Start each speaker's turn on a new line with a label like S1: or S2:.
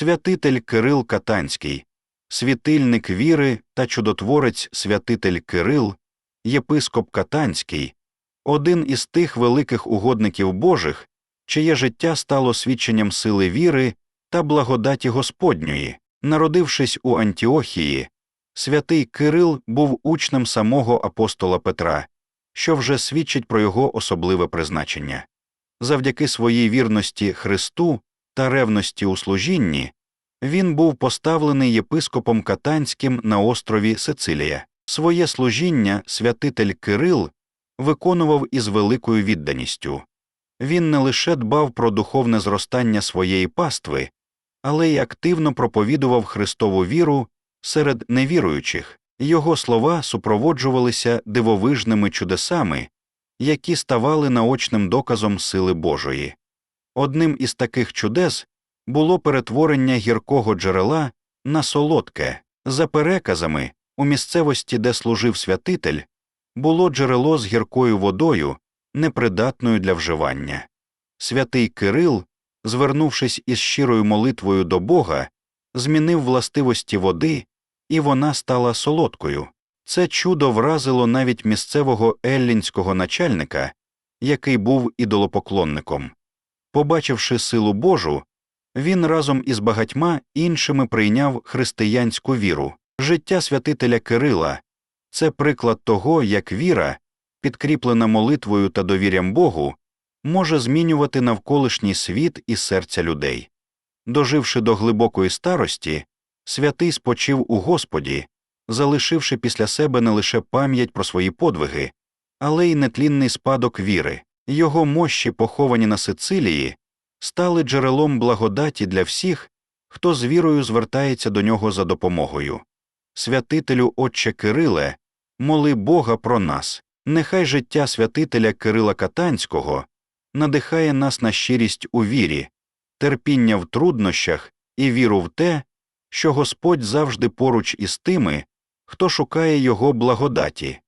S1: святитель Кирил Катанський, світильник віри та чудотворець святитель Кирил, єпископ Катанський, один із тих великих угодників Божих, чиє життя стало свідченням сили віри та благодаті Господньої, народившись у Антіохії, святий Кирил був учнем самого апостола Петра, що вже свідчить про його особливе призначення. Завдяки своїй вірності Христу та ревності у служінні він був поставлений єпископом Катанським на острові Сицилія. Своє служіння святитель Кирил виконував із великою відданістю. Він не лише дбав про духовне зростання своєї пастви, але й активно проповідував Христову віру серед невіруючих, його слова супроводжувалися дивовижними чудесами, які ставали наочним доказом сили Божої. Одним із таких чудес було перетворення гіркого джерела на солодке, за переказами, у місцевості, де служив святитель, було джерело з гіркою водою, непридатною для вживання. Святий Кирил, звернувшись із щирою молитвою до Бога, змінив властивості води, і вона стала солодкою. Це чудо вразило навіть місцевого еллінського начальника, який був ідолопоклонником. Побачивши силу Божу, він разом із багатьма іншими прийняв християнську віру. Життя святителя Кирила це приклад того, як віра, підкріплена молитвою та довір'ям Богу, може змінювати навколишній світ і серця людей. Доживши до глибокої старості, святий спочив у Господі, залишивши після себе не лише пам'ять про свої подвиги, але й нетлінний спадок віри. Його мощі, поховані на Сицилії, стали джерелом благодаті для всіх, хто з вірою звертається до нього за допомогою. Святителю Отче Кириле, моли Бога про нас, нехай життя святителя Кирила Катанського надихає нас на щирість у вірі, терпіння в труднощах і віру в те, що Господь завжди поруч із тими, хто шукає Його благодаті.